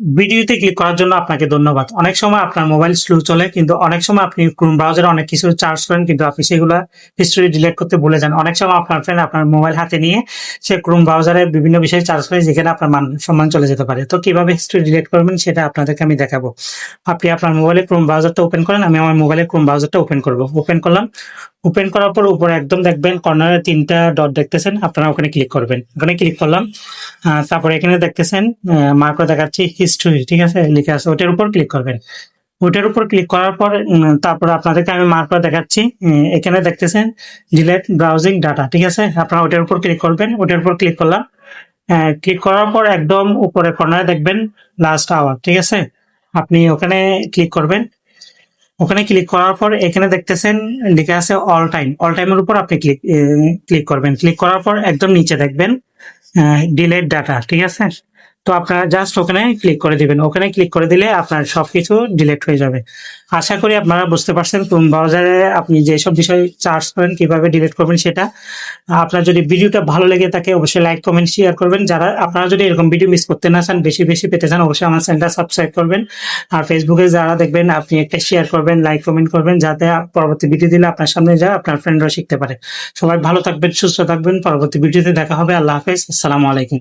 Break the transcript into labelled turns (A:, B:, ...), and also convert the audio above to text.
A: ভিডিওতে ক্লিক করার জন্য আপনাকে ধন্যবাদ। অনেক সময় আপনার মোবাইল স্লো চলে, কিন্তু অনেক সময় আপনি ক্রোম ব্রাউজারে অনেক কিছু চার্জ করেন, কিন্তু আপনি সেগুলো হিস্ট্রি ডিলিট করতে ভুলে যান। অনেক সময় আপনার ফ্রেন্ড আপনার মোবাইল হাতে নিয়ে সে ক্রোম ব্রাউজারে বিভিন্ন বিষয়ে চার্জ করে, যেখানে আপনার মান সম্মান চলে যেতে পারে। তো কীভাবে হিস্ট্রি ডিলিট করবেন সেটা আপনাদেরকে আমি দেখাবো। আপনি আপনার মোবাইলে ক্রোম ব্রাউজারটা ওপেন করেন, আমি আমার মোবাইলে ক্রোম ব্রাউজারটা ওপেন করব। ওপেন করলাম। ওপেন করার পর উপরে একদম দেখবেন কর্নারে তিনটা ডট দেখতেছেন, আপনারা ওখানে ক্লিক করবেন। ওখানে ক্লিক করলাম। তারপরে এখানে দেখতেছেন মার্ক দেখাচ্ছি হিস্ট্রি ঠিক আছে? লিখে আছে, ওটার উপর ক্লিক করবেন। ওটার উপর ক্লিক করার পর তারপর আপনাদেরকে আমি মার্ক দেখাচ্ছি। এখানে দেখতেছেন ডিলেট ব্রাউজিং ডাটা ঠিক আছে? আপনারা ওটার উপর ক্লিক করবেন, ওটার উপর ক্লিক করলাম। ক্লিক করার পর একদম উপরে কর্নারে দেখবেন লাস্ট আওয়ার ঠিক আছে? আপনি ওখানে ক্লিক করবেন। ওখানে ক্লিক করার পর এখানে দেখতেছেন, লিখে আছে অল টাইম অল টাইমের উপর আপনি ক্লিক ক্লিক করবেন। ক্লিক করার পর একদম নিচে দেখবেন। ডিলেট ডাটা ঠিক আছে? তো আপনারা জাস্ট ওখানে ক্লিক করে দিবেন। ওখানে ক্লিক করে দিলে আপনার সবকিছু ডিলেট হয়ে যাবে। আশা করি আপনারা বুঝতে পারছেন কোন ব্রাউজারে আপনি যেসব বিষয় চার্জ করেন, কীভাবে ডিলিট করবেন সেটা। আপনার যদি ভিডিওটা ভালো লেগে থাকে, অবশ্যই লাইক কমেন্ট শেয়ার করবেন। যারা, আপনারা যদি এরকম ভিডিও মিস করতে না চান, বেশি বেশি পেতে চান, অবশ্যই আমার চ্যানেলটা সাবস্ক্রাইব করবেন। আর ফেসবুকে যারা দেখবেন, আপনি একটা শেয়ার করবেন লাইক কমেন্ট করবেন, যাতে পরবর্তী ভিডিও দিলে আপনার সামনে যা আপনার ফ্রেন্ডরা শিখতে পারে। সবাই ভালো থাকবেন, সুস্থ থাকবেন। পরবর্তী ভিডিওতে দেখা হবে। আল্লাহ হাফেজ। আসসালামু আলাইকুম।